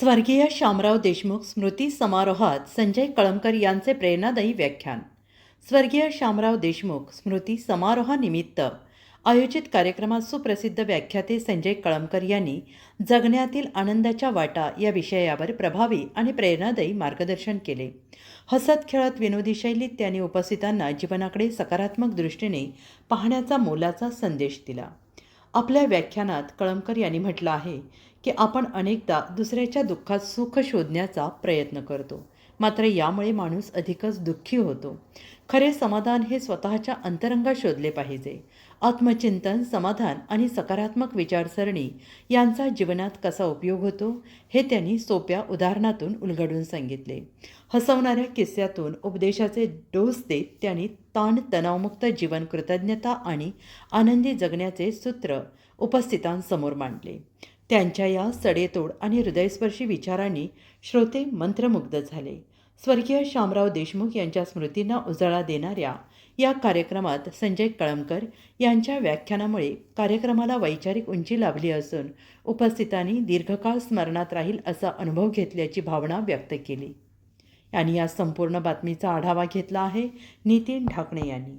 स्वर्गीय शामराव देशमुख स्मृती समारोहात संजय कळमकर यांचे प्रेरणादायी व्याख्यान. स्वर्गीय शामराव देशमुख स्मृती समारोहानिमित्त आयोजित कार्यक्रमात सुप्रसिद्ध व्याख्याते संजय कळमकर यांनी जगण्यातील आनंदाच्या वाटा या विषयावर प्रभावी आणि प्रेरणादायी मार्गदर्शन केले. हसत खेळत विनोदी शैलीत त्यांनी उपस्थितांना जीवनाकडे सकारात्मक दृष्टीने पाहण्याचा मोलाचा संदेश दिला. आपल्या व्याख्यानात कळमकर यांनी म्हटलं आहे की आपण अनेकदा दुसऱ्याच्या दुःखात सुख शोधण्याचा प्रयत्न करतो. मात्र यामुळे माणूस अधिकच दुःखी होतो. खरे समाधान हे स्वतःच्या अंतरंगात शोधले पाहिजे. आत्मचिंतन समाधान आणि सकारात्मक विचारसरणी यांचा जीवनात कसा उपयोग होतो हे त्यांनी सोप्या उदाहरणातून उलगडून सांगितले. हसवणाऱ्या किस्स्यातून उपदेशाचे डोस देत त्यांनी ताण तणावमुक्त जीवन कृतज्ञता आणि आनंदी जगण्याचे सूत्र उपस्थितांसमोर मांडले. त्यांच्या या सडेतोड आणि हृदयस्पर्शी विचारांनी श्रोते मंत्रमुग्ध झाले. स्वर्गीय शामराव देशमुख यांच्या स्मृतींना उजाळा देणाऱ्या या कार्यक्रमात संजय कळमकर यांच्या व्याख्यानामुळे कार्यक्रमाला वैचारिक उंची लाभली असून उपस्थितांनी दीर्घकाळ स्मरणात राहील असा अनुभव घेतल्याची भावना व्यक्त केली. आणि या संपूर्ण बातमीचा आढावा घेतला आहे. नितीन ढाकणे यांनी.